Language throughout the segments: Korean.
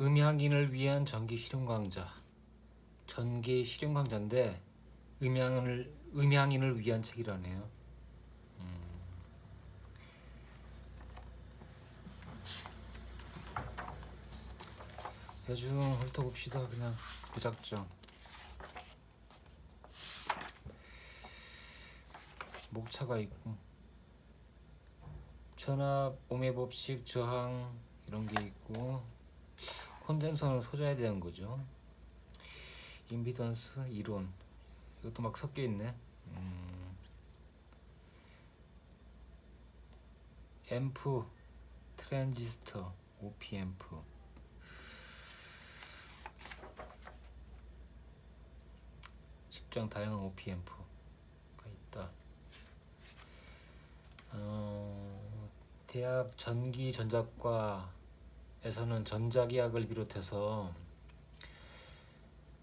음향인을 위한 전기 실용 강좌. 전기 실용 강좌인데 음향을 음향인을 위한 책이라네요. 음. 대충 훑어봅시다 그냥 무작정. 목차가 있고 전압, 오매 법칙, 저항 이런 게 있고 콘덴서는 소자에 대한 거죠. 임피던스 이론 이것도 막 섞여 있네. 음. 앰프, 트랜지스터, OP 앰프. 십장 다양한 OP 앰프가 있다. 어, 대학 전기 전자과 에서는 전자기학을 비롯해서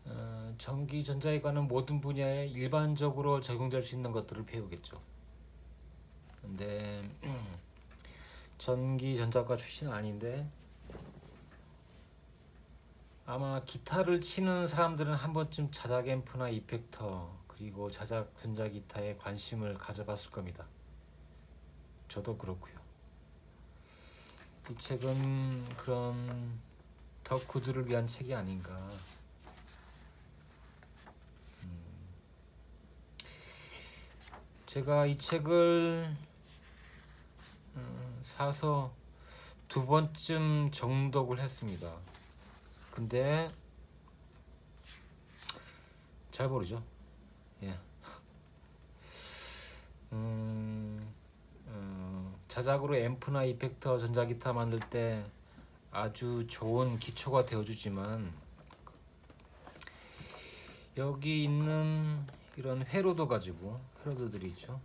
어, 전기 전자에 관한 모든 분야에 일반적으로 적용될 수 있는 것들을 배우겠죠. 근데 전기 전자과 출신 아닌데 아마 기타를 치는 사람들은 한 번쯤 자작 앰프나 이펙터 그리고 자작 전자 기타에 관심을 가져봤을 겁니다. 저도 그렇고요. 이 책은 그런 덕후들을 위한 책이 아닌가. 음. 제가 이 책을 음, 사서 두 번쯤 정독을 했습니다. 근데 잘 모르죠. 예. 음, 어, 자작으로 앰프나 이펙터, 전자기타 만들 때 아주 좋은 기초가 되어주지만 여기 있는 이런 회로도 가지고 회로도들이 있죠.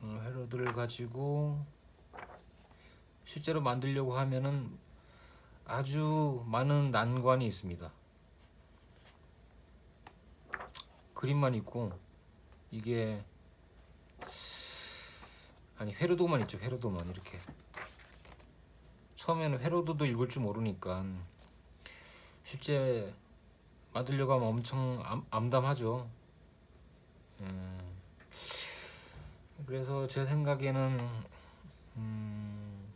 어, 회로들을 가지고 실제로 만들려고 하면은 아주 많은 난관이 있습니다. 그림만 있고 이게 아니 회로도만 있죠 회로도만. 이렇게. 처음에는 회로도도 읽을 줄 모르니까. 실제 만들려고 하면 엄청 암, 암담하죠. 음, 그래서 제 생각에는 음,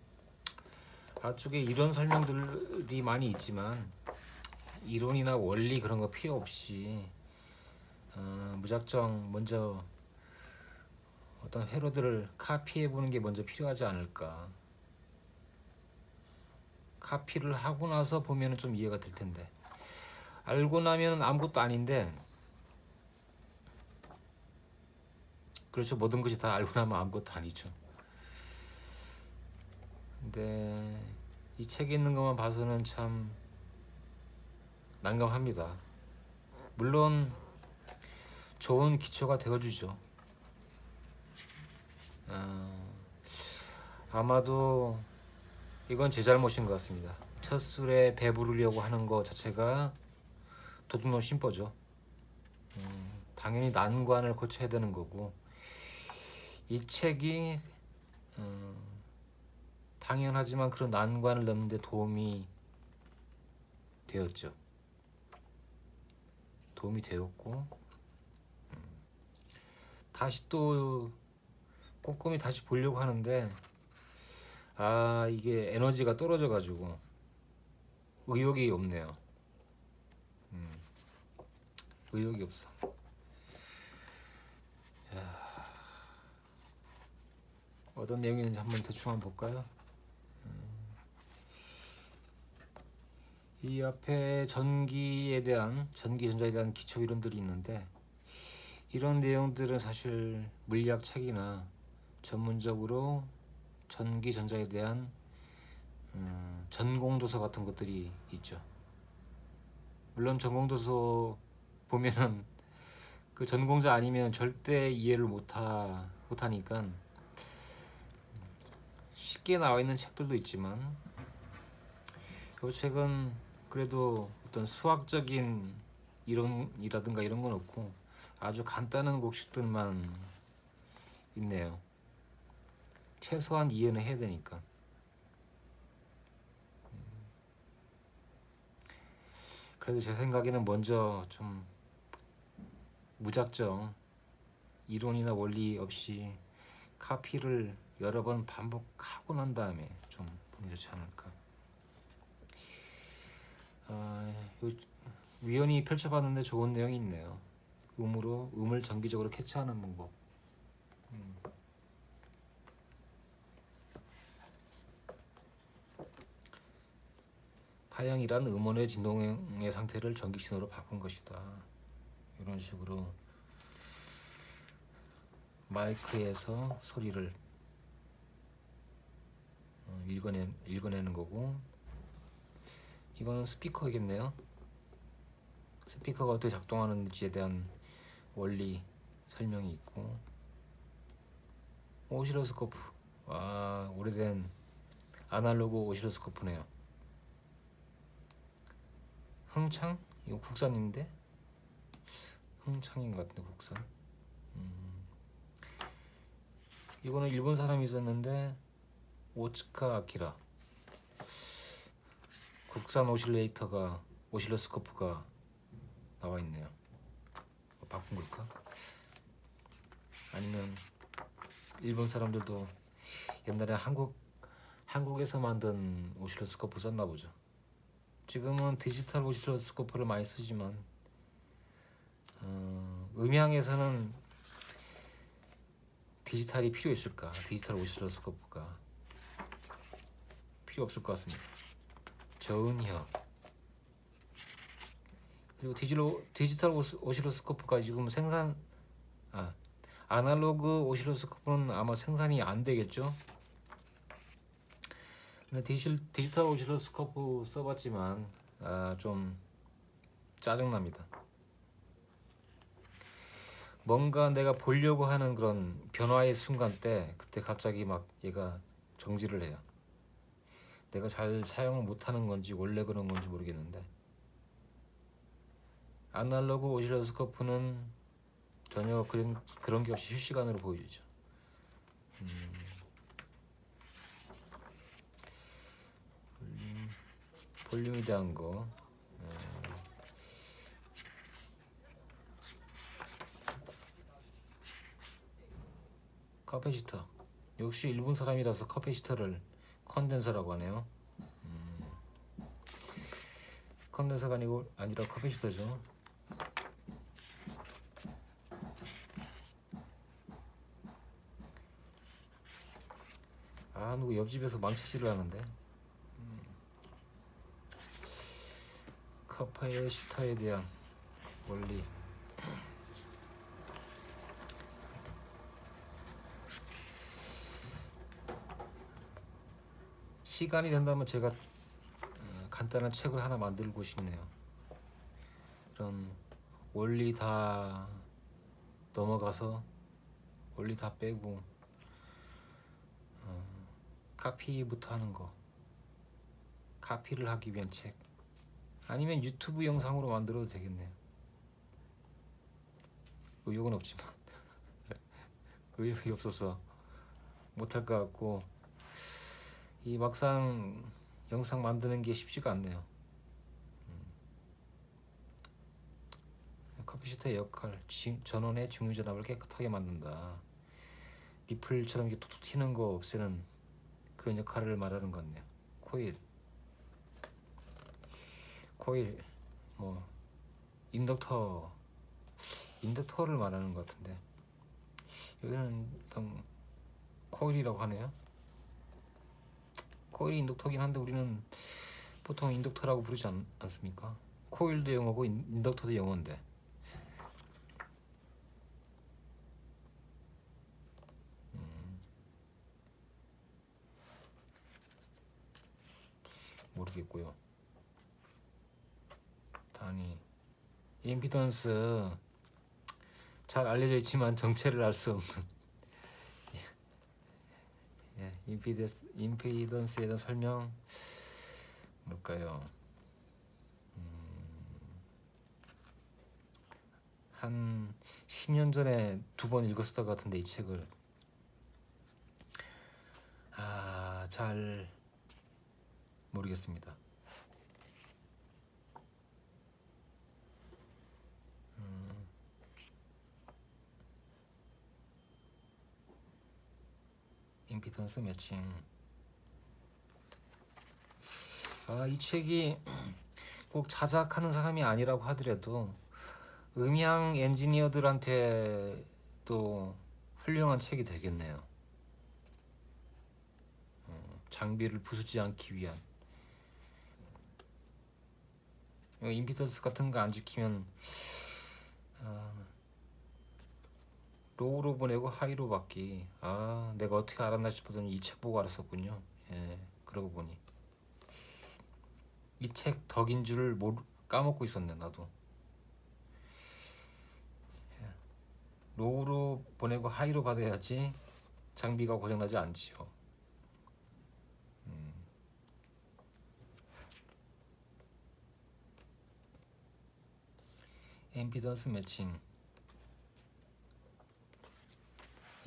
앞쪽에 이런 설명들이 많이 있지만 이론이나 원리 그런 거 필요 없이 어, 무작정 먼저 어떤 회로들을 카피해 보는 게 먼저 필요하지 않을까. 카피를 하고 나서 보면은 좀 이해가 될 텐데. 알고 나면 아무것도 아닌데. 그렇죠. 모든 것이 다 알고 나면 아무것도 아니죠. 근데 이 책에 있는 것만 봐서는 참 난감합니다. 물론 좋은 기초가 되어주죠. 어, 아마도 이건 제 잘못인 것 같습니다. 첫 술에 배부르려고 하는 것 자체가 도둑놈 심보죠. 음, 당연히 난관을 고쳐야 되는 거고 이 책이 음, 당연하지만 그런 난관을 넘는데 도움이 되었죠. 도움이 되었고 음, 다시 또 꼼꼼히 다시 보려고 하는데 아 이게 에너지가 떨어져 가지고 의욕이 없네요. 음, 의욕이 없어. 자, 어떤 내용인지 한번 대충 한번 볼까요? 음, 이 앞에 전기에 대한 전기 전자에 대한 기초 이론들이 있는데 이런 내용들은 사실 물리학 책이나 전문적으로 전기 전자에 대한 음, 전공도서 같은 것들이 있죠. 물론 전공도서 보면은 그 전공자 아니면 절대 이해를 못하 못하니까 쉽게 나와 있는 책들도 있지만 이 책은 그래도 어떤 수학적인 이론이라든가 이런 건 없고 아주 간단한 곡식들만 있네요. 최소한 이해는 해야 되니까. 그래도 제 생각에는 먼저 좀 무작정 이론이나 원리 없이 카피를 여러 번 반복하고 난 다음에 좀 보는 게 좋지 않을까. 아, 요, 위원이 펼쳐봤는데 좋은 내용이 있네요. 음으로 음을 정기적으로 캐치하는 방법. 음. 파형이란 음원의 진동의 상태를 전기 신호로 바꾼 것이다. 이런 식으로 마이크에서 소리를 어, 읽어내 읽어내는 거고 이거는 스피커이겠네요. 스피커가 어떻게 작동하는지에 대한 원리 설명이 있고 오시로스코프 와 오래된 아날로그 오시로스코프네요. 흥창 이거 국산인데 흥창인 것 같은데 국산. 음. 이거는 일본 사람이 있었는데 오츠카 아키라 국산 오실레이터가 오실러스코프가 나와 있네요. 뭐 바꾼 걸까? 아니면 일본 사람들도 옛날에 한국 한국에서 만든 오실러스코프 썼나 보죠. 지금은 디지털 오실러스코프를 많이 쓰지만 어, 음향에서는 디지털이 필요 있을까? 디지털 오실러스코프가 필요 없을 것 같습니다. 저은혁 그리고 디지로, 디지털 오실러스코프가 지금 생산 아 아날로그 오실러스코프는 아마 생산이 안 되겠죠. 근데 디지, 디지털 오실러스코프 써봤지만 아, 좀 짜증납니다. 뭔가 내가 보려고 하는 그런 변화의 순간 때 그때 갑자기 막 얘가 정지를 해요. 내가 잘 사용을 못하는 건지 원래 그런 건지 모르겠는데 아날로그 오실러스코프는 전혀 그런 그런 게 없이 실시간으로 보여주죠. 음. 볼륨, 볼륨에 대한 거. 어. 카페시터. 역시 일본 사람이라서 카페시터를 컨덴서라고 하네요. 음. 컨덴서가 아니고 아니라 카페시터죠. 아 누구 옆집에서 망치질을 하는데. 카페시터에 대한 원리. 시간이 된다면 제가 어, 간단한 책을 하나 만들고 싶네요. 그런 원리 다 넘어가서 원리 다 빼고 어, 카피부터 하는 거 카피를 하기 위한 책 아니면 유튜브 영상으로 만들어도 되겠네요. 의욕은 없지만 의욕이 없어서 못할 것 같고 이 막상 영상 만드는 게 쉽지가 않네요. 음. 커피시터의 역할, 지- 전원의 중유 전압을 깨끗하게 만든다. 리플처럼 이렇게 툭툭 튀는 거 없애는 그런 역할을 말하는 것 같네요. 코일, 코일, 뭐 인덕터, 인덕터를 말하는 것 같은데 여기는 일단 코일이라고 하네요. 코일이 인덕터긴 한데 우리는 보통 인덕터라고 부르지 않, 않습니까? 코일도 영어고 인, 인덕터도 영어인데 음. 모르겠고요. 단위 임피던스 잘 알려져 있지만 정체를 알 수 없는 예, 임피던스, 임피던스에 대한 설명 뭘까요? 음, 한 10년 전에 두 번 읽었을 것 같은데 이 책을 아, 잘 모르겠습니다. 던스 매칭. 아, 이 책이 꼭 자작하는 사람이 아니라고 하더라도 음향 엔지니어들한테 또 훌륭한 책이 되겠네요. 어, 장비를 부수지 않기 위한 이거 임피던스 같은 거 안 지키면 아, 로우로 보내고 하이로 받기. 아, 내가 어떻게 알았나 싶었더니 이 책 보고 알았었군요. 예, 그러고 보니 이 책 덕인 줄을 모르, 까먹고 있었네 나도. 예, 로우로 보내고 하이로 받아야지 장비가 고장나지 않지요. 음. 임피던스 매칭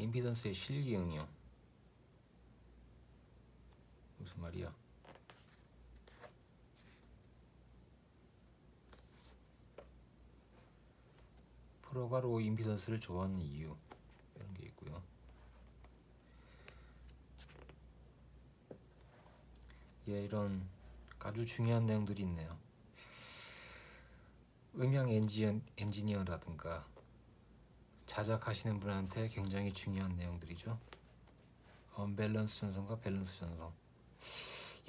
임피던스의 실기 응용 무슨 말이야? 프로가 로 임피던스를 좋아하는 이유 이런 게 있고요. 예, 이런 아주 중요한 내용들이 있네요. 음향 엔지니어, 엔지니어라든가 자작하시는 분한테 굉장히 중요한 내용들이죠. 언밸런스 전송과 밸런스 전송.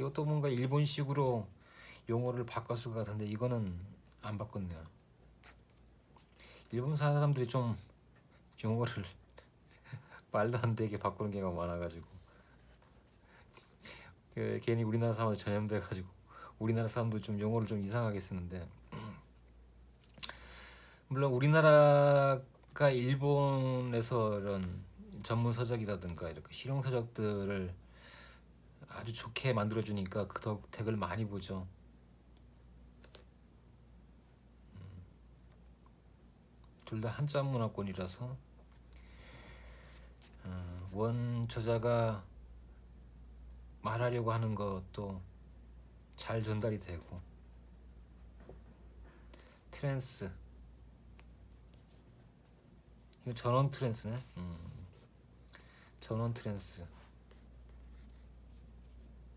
이것도 뭔가 일본식으로 용어를 바꿨을 것 같은데 이거는 안 바꿨네요. 일본 사람들이 좀 용어를 말도 안 되게 바꾸는 경우가 많아가지고 그 괜히 우리나라 사람한테 전염돼가지고 우리나라 사람도 좀 용어를 좀 이상하게 쓰는데 물론 우리나라 가 일본에서 이런 전문 서적이라든가 이렇게 실용 서적들을 아주 좋게 만들어 주니까 그 덕택을 많이 보죠. 둘 다 한자 문화권이라서 어, 원 저자가 말하려고 하는 것도 잘 전달이 되고 트랜스 전원 트랜스네. 음. 전원 트랜스.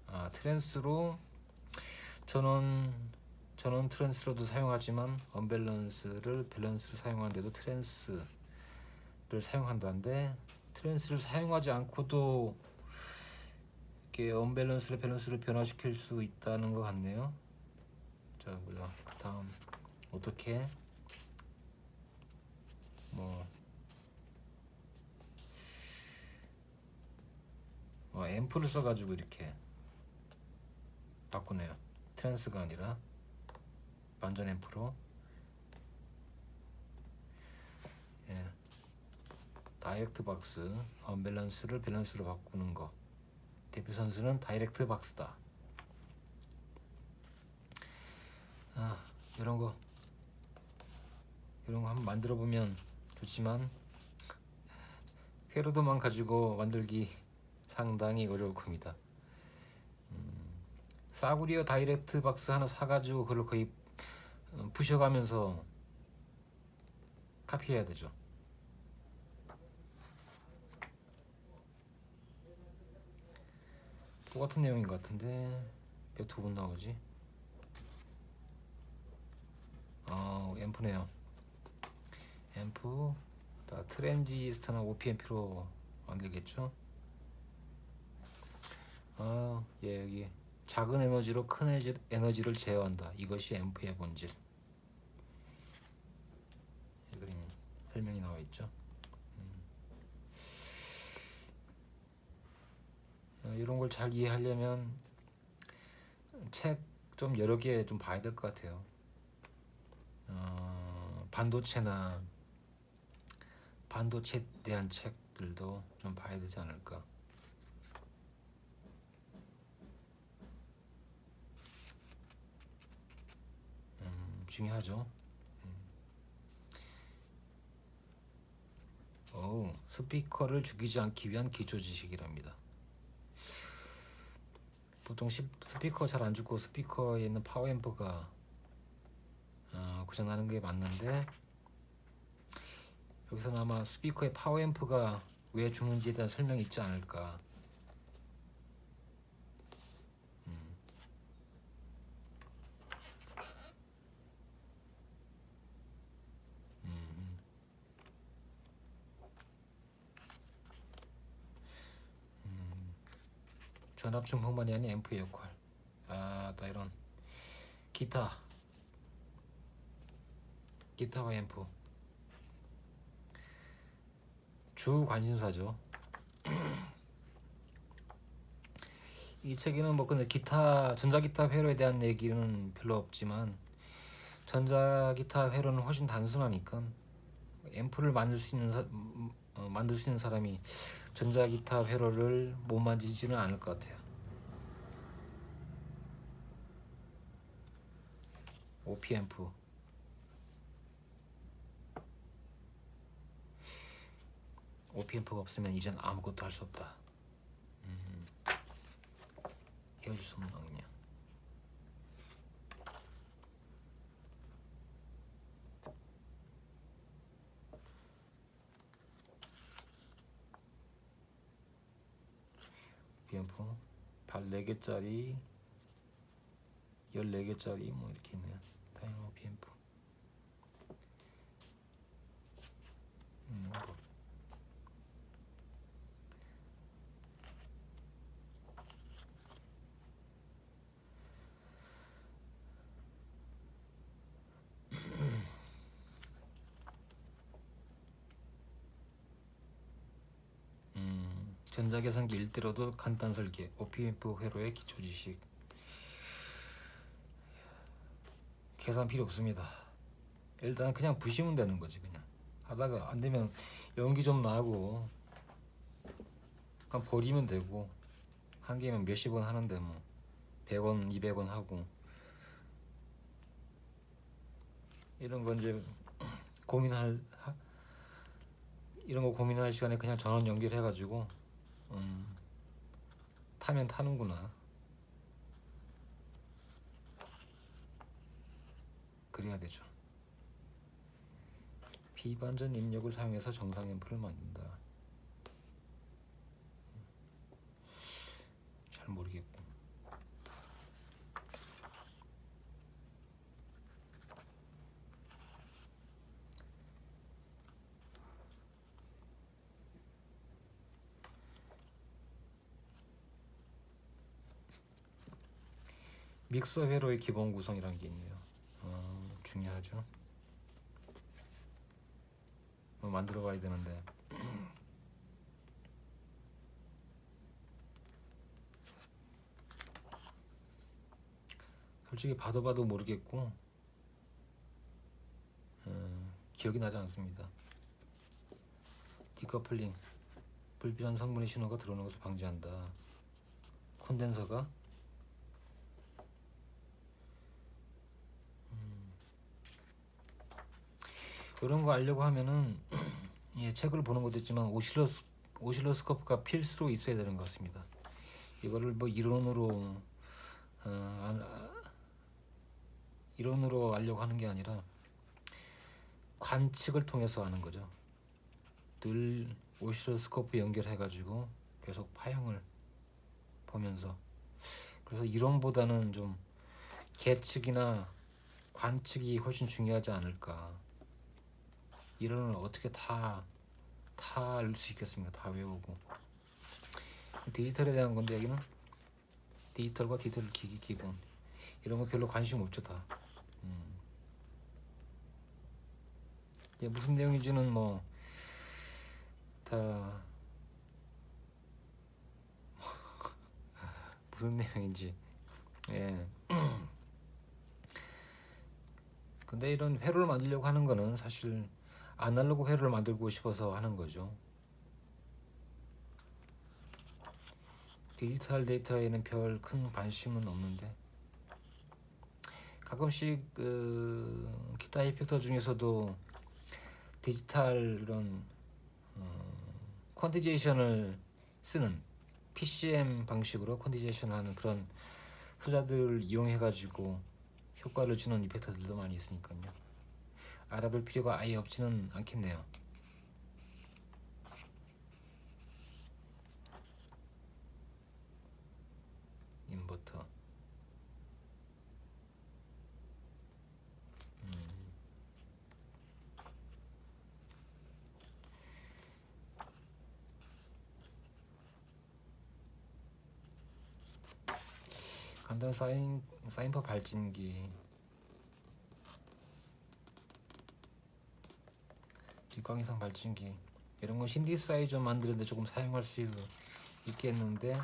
아 트랜스로 전원 전원 트랜스로도 사용하지만 언밸런스를 밸런스를 사용하는데도 트랜스를 사용한다는데 트랜스를 사용하지 않고도 이렇게 언밸런스를 밸런스를 변화시킬 수 있다는 것 같네요. 자 몰라 그 다음 어떻게 뭐 어, 앰프를 써가지고 이렇게 바꾸네요. 트랜스가 아니라 반전 앰프로 예. 다이렉트 박스 언밸런스를 밸런스로 바꾸는 거 대표 선수는 다이렉트 박스다. 아 이런 거 이런 거 한번 만들어 보면 좋지만 회로도만 가지고 만들기 상당히 어려울 겁니다. 음, 싸구려 다이렉트 박스 하나 사가지고 그걸 거의 어, 부셔가면서 카피해야 되죠. 똑같은 내용인 것 같은데 몇두분 나오지? 아 앰프네요. 앰프 다 트랜지스터나 OPMP로 만들겠죠? 아, 예, 여기 작은 에너지로 큰 에너지, 에너지를 제어한다. 이것이 앰프의 본질. 이 그림 설명이 나와 있죠. 음. 어, 이런 걸 잘 이해하려면 책 좀 여러 개 좀 봐야 될 것 같아요. 어, 반도체나 반도체에 대한 책들도 좀 봐야 되지 않을까. 음, 중요하죠. 음. 오, 스피커를 죽이지 않기 위한 기초 지식이랍니다. 보통 시, 스피커 잘 안 죽고 스피커에 있는 파워 앰프가 어, 고장 나는 게 맞는데 여기서는 아마 스피커의 파워 앰프가 왜 죽는지에 대한 설명이 있지 않을까 전압 증폭만이 아닌 앰프의 역할. 아, 나 이런 기타. 기타와 앰프. 주 관심사죠. 이 책에는 뭐 근데 기타 전자기타 회로에 대한 얘기는 별로 없지만 전자기타 회로는 훨씬 단순하니까 앰프를 만들 수 있는 사, 음, 어, 만들 수 있는 사람이 전자기타 회로를 못 만지지는 않을 것 같아요. 오피 앰프 오피 앰프가 없으면 이젠 아무것도 할 수 없다. 음. 헤어질 수 없는 악령. 14개짜리 14개짜리 뭐 이렇게 있네요. 타이머 BMP 음, 전자계산기 일대로도 간단 설계, OPF 회로의 기초 지식. 계산 필요 없습니다. 일단 그냥 부시면 되는 거지 그냥. 하다가 안 되면 연기 좀 나고 그냥 버리면 되고 한 개면 몇십 원 하는데 뭐 100원, 200원 하고 이런 거 이제 고민할 하- 이런 거 고민할 시간에 그냥 전원 연결해 가지고 음, 타면 타는구나. 그래야 되죠. 비반전 입력을 사용해서 정상 앰프를 만든다. 잘 모르겠고. 믹서 회로의 기본 구성이라는 게 있네요. 어, 중요하죠. 뭐 만들어 봐야 되는데. 솔직히 봐도 봐도 모르겠고 어, 기억이 나지 않습니다. 디커플링 불필요한 성분의 신호가 들어오는 것을 방지한다. 콘덴서가 그런 거 알려고 하면은 예, 책을 보는 것도 있지만 오실러스 오실러스코프가 필수로 있어야 되는 것 같습니다. 이거를 뭐 이론으로 어, 이론으로 알려고 하는 게 아니라 관측을 통해서 하는 거죠. 늘 오실러스코프 연결해 가지고 계속 파형을 보면서 그래서 이론보다는 좀 계측이나 관측이 훨씬 중요하지 않을까. 이론을 어떻게 다 다 알 수 있겠습니까? 다 외우고 디지털에 대한 건데 여기는 디지털과 디지털 기기 기본 이런 거 별로 관심 없죠 다. 음. 이게 무슨 내용인지는 뭐 다 무슨 내용인지 예. 근데 이런 회로를 만들려고 하는 거는 사실 아날로그 회로를 만들고 싶어서 하는 거죠. 디지털 데이터에는 별 큰 관심은 없는데 가끔씩 그 기타 이펙터 중에서도 디지털 이런 어, 퀀티제이션을 쓰는 PCM 방식으로 퀀티제이션 하는 그런 후자들을 이용해 가지고 효과를 주는 이펙터들도 많이 있으니까요. 알아둘 필요가 아예 없지는 않겠네요. 인버터. 음. 간단 사인 사인퍼 발진기 뒷광 이상 발진기 이런 건 신디사이저 만드는데 조금 사용할 수 있겠는데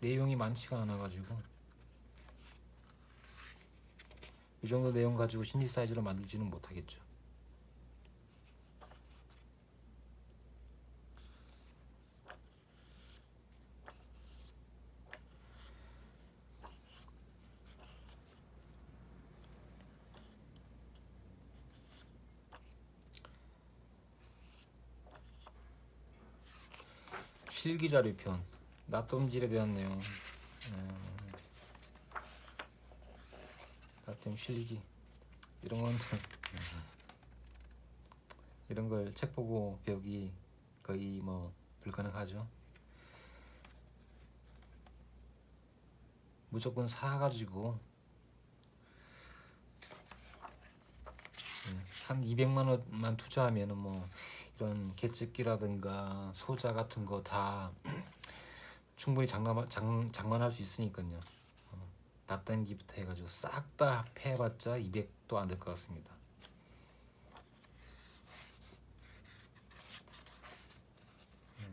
내용이 많지가 않아가지고 이 정도 내용 가지고 신디사이저를 만들지는 못하겠죠. 실기자료편. 납땜질에 대한 내용. 음, 납땜 실기. 이런 건 이런 걸 책 보고 배우기 거의 뭐 불가능하죠. 무조건 사가지고. 음, 한 200만 원만 투자하면은 뭐 이런 개찍기라든가 소자 같은 거 다 충분히 장난 장, 장만할 수 있으니까요. 어, 납단기부터 해가지고 싹다 해봤자 200도 안 될 것 같습니다. 음.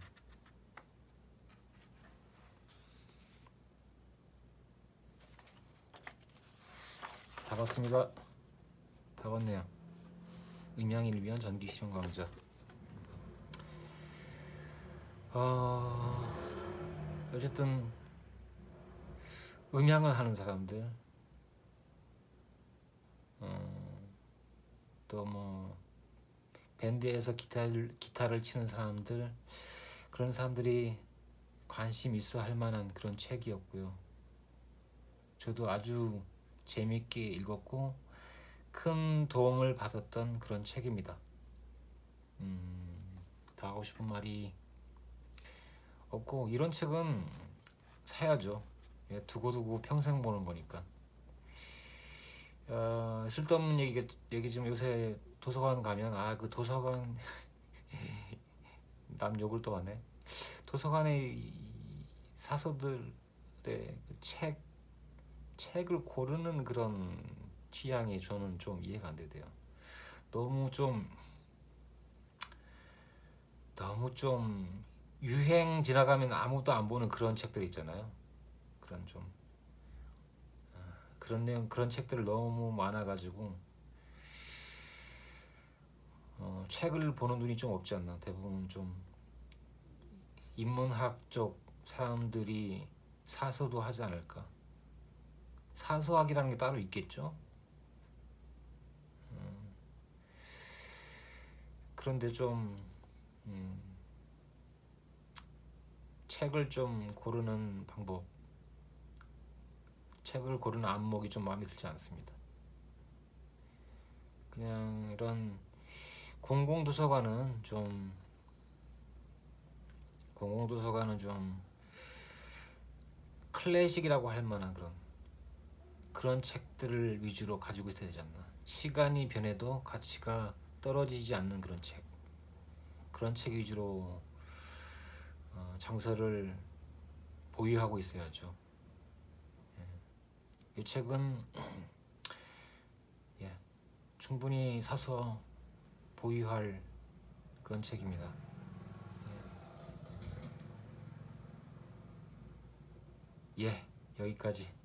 다 봤습니다. 다 봤네요. 음양이를 위한 전기 실험 강좌. 어, 어쨌든 음향을 하는 사람들, 어, 또뭐 밴드에서 기타를 기타를 치는 사람들 그런 사람들이 관심 있어 할 만한 그런 책이었고요. 저도 아주 재밌게 읽었고 큰 도움을 받았던 그런 책입니다. 음, 더 하고 싶은 말이 없고 이런 책은 사야죠. 예, 두고두고 평생 보는 거니까. 어, 쓸데없는 얘기 얘기 좀 요새 도서관 가면 아 그 도서관 남 욕을 또 하네. 도서관의 이 사서들의 그 책 책을 고르는 그런 취향이 저는 좀 이해가 안 되대요. 너무 좀 너무 좀 유행 지나가면 아무도 안 보는 그런 책들 있잖아요. 그런 좀 아, 그런 내용 그런 책들 너무 많아가지고 어, 책을 보는 눈이 좀 없지 않나. 대부분 좀 인문학 쪽 사람들이 사서도 하지 않을까. 사서학이라는 게 따로 있겠죠. 음, 그런데 좀 음, 책을 좀 고르는 방법, 책을 고르는 안목이 좀 마음에 들지 않습니다. 그냥 이런 공공도서관은 좀 공공도서관은 좀 클래식이라고 할 만한 그런 그런 책들을 위주로 가지고 있어야 되지 않나. 시간이 변해도 가치가 떨어지지 않는 그런 책. 그런 책 위주로 어, 장서를 보유하고 있어야죠. 예. 이 책은 예, 충분히 사서 보유할 그런 책입니다. 예, 예 여기까지.